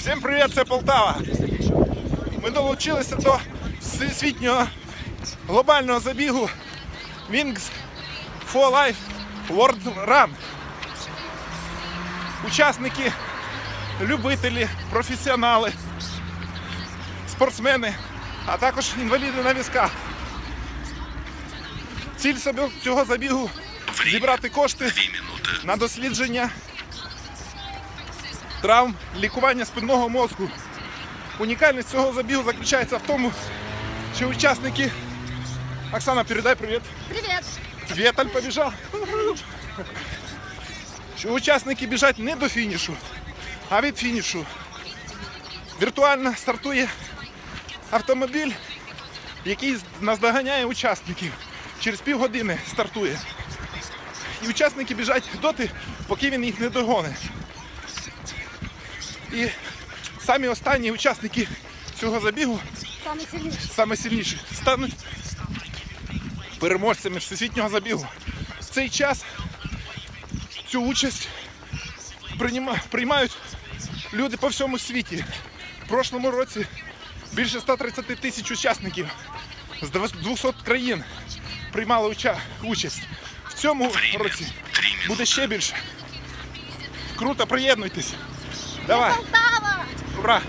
Всім привіт, це Полтава. Ми долучилися до всесвітнього глобального забігу Wings for Life World Run. Учасники, любителі, професіонали, спортсмени, а також інваліди на візках. Ціль собі- цього забігу зібрати кошти на дослідження травм, лікування спинного мозку. Унікальність цього забігу заключається в тому, що учасники. Оксана, передай привіт. Привет! Віталь побіжав. Що учасники біжать не до фінішу, а від фінішу. Віртуально стартує автомобіль, який наздоганяє учасників. Через півгодини стартує. І учасники біжать доти, поки він їх не догонить. І самі останні учасники цього забігу Самый сильнейший. саме сильніші стануть переможцями всесвітнього забігу. В цей час цю участь прийма- приймають люди по всьому світі. В прошлому році більше 130 тисяч учасників з 200 країн приймали уча- участь. В цьому році буде ще більше. Круто, приєднуйтесь. Давай, Полтава! ура!